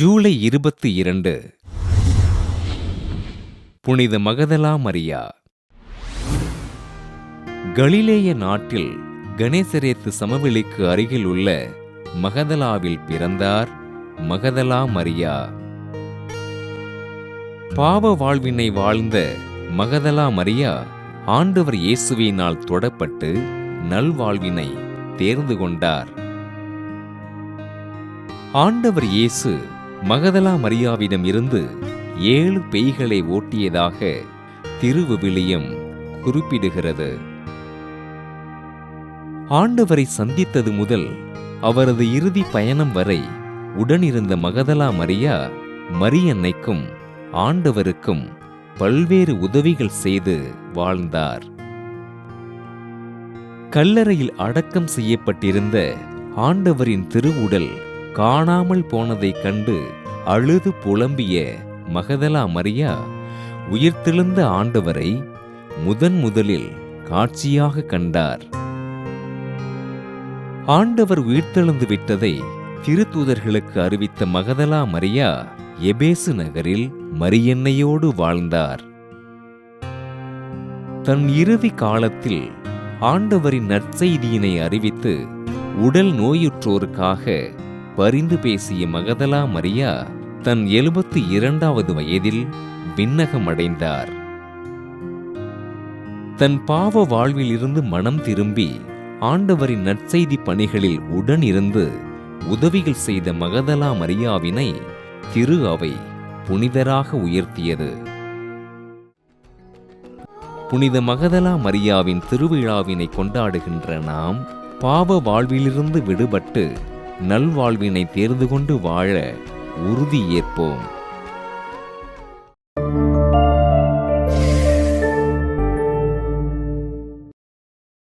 ஜூலை இருபத்தி இரண்டு. புனித மகதலா மரியா. கலிலேய நாட்டில் கணேசரேத்து சமவெளிக்கு அருகில் உள்ள மகதலாவில் பிறந்தார் மகதலா மரியா. பாவ வாழ்வினை வாழ்ந்த மகதலா மரியா ஆண்டவர் இயேசுவினால் தொடப்பட்டு நல்வாழ்வினை தேர்ந்து கொண்டார். ஆண்டவர் இயேசு மகதலா மரியாவிடம் இருந்து ஏழு பேய்களை ஓட்டியதாக திருவிவிலியம் குறிப்பிடுகிறது. ஆண்டவரை சந்தித்தது முதல் அவரது இறுதி பயணம் வரை உடனிருந்த மகதலா மரியா மரியன்னைக்கும் ஆண்டவருக்கும் பல்வேறு உதவிகள் செய்து வாழ்ந்தார். கல்லறையில் அடக்கம் செய்யப்பட்டிருந்த ஆண்டவரின் திருவுடல் காணாமல் போனதைக் கண்டு அழுது புலம்பிய மகதலா மரியா உயிர்த்தெழுந்த ஆண்டவரை முதன் முதலில் காட்சியாக கண்டார். ஆண்டவர் உயிர்த்தெழுந்து விட்டதை திருத்தூதர்களுக்கு அறிவித்த மகதலா மரியா எபேசு நகரில் மரியன்னையோடு வாழ்ந்தார். தன் இறுதி காலத்தில் ஆண்டவரின் நற்செய்தியினை அறிவித்து உடல் நோயுற்றோருக்காக பரிந்து பேசிய மகதலா மரியா தன் எழுபத்தி இரண்டாவது வயதில் விண்ணகமடைந்தார் தன் பாவ வாழ்விலிருந்து மனம் திரும்பி ஆண்டவரின் நற்செய்தி பணிகளில் உடன் இருந்து உதவிகள் செய்த மகதலா மரியாவினை திரு அவை புனிதராக உயர்த்தியது. புனித மகதலா மரியாவின் திருவிழாவினை கொண்டாடுகின்ற நாம் பாவ வாழ்விலிருந்து விடுபட்டு நல்வாழ்வினை தேர்ந்து கொண்டு வாழ உறுதி ஏற்போம்